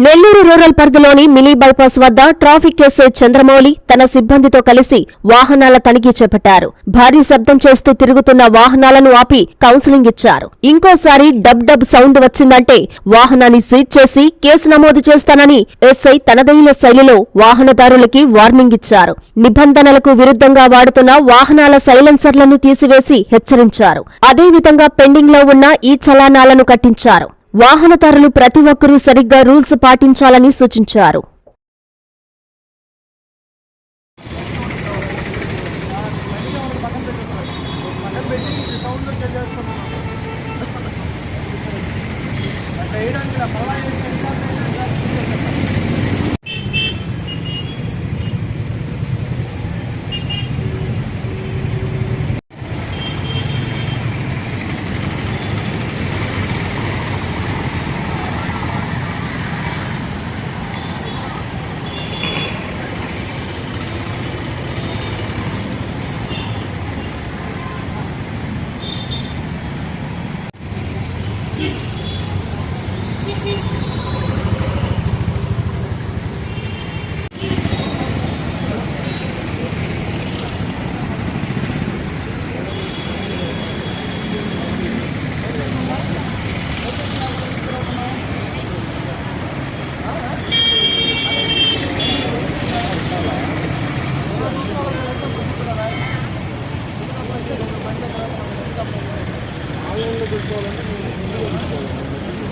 Nellore rural పరిధిలోని mini bypass వద్ద traffic SI Chandramouli తన సిబ్బందితో కలిసి వాహనాల తనిఖీ చేపట్టారు. భారీ శబ్దం చేస్తూ తిరుగుతున్న వాహనాలను ఆపి కౌన్సిలింగ్ ఇచ్చారు. ఇంకోసారి డబ్ డబ్ సౌండ్ వచ్చిందంటే వాహనాన్ని సీజ్ చేసి కేసు నమోదు చేస్తానని ఎస్ఐ తనదైన శైలిలో వాహనదారులకి వార్నింగ్ ఇచ్చారు. నిబంధనలకు విరుద్ధంగా వాడుతున్న వాహనాల సైలెన్సర్లను తీసివేసి హెచ్చరించారు. అదేవిధంగా పెండింగ్లో ఉన్న ఈ చలానాలను కట్టించారు. వాహనదారులు ప్రతి ఒక్కరూ సరిగ్గా రూల్స్ పాటించాలని సూచించారు. Gracias.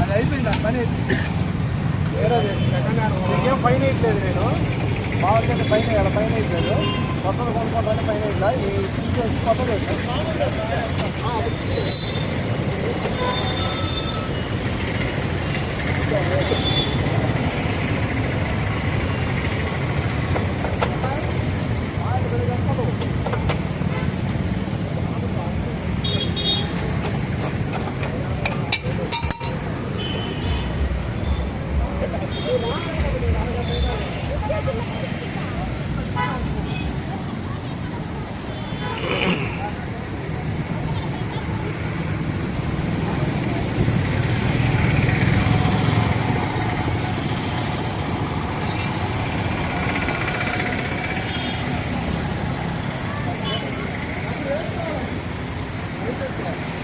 అది అయిపోయింది ఆ పని వేరే ఏం పైన వేయట్లేదు నేను. మామూలుగా పైన వేయాలి పైన వేయట్లేదు. కొత్తది కొనుక్కుంటానే పైన ఇట్లా ఈ తీసేసి కొత్తది వేస్తాను Thank you.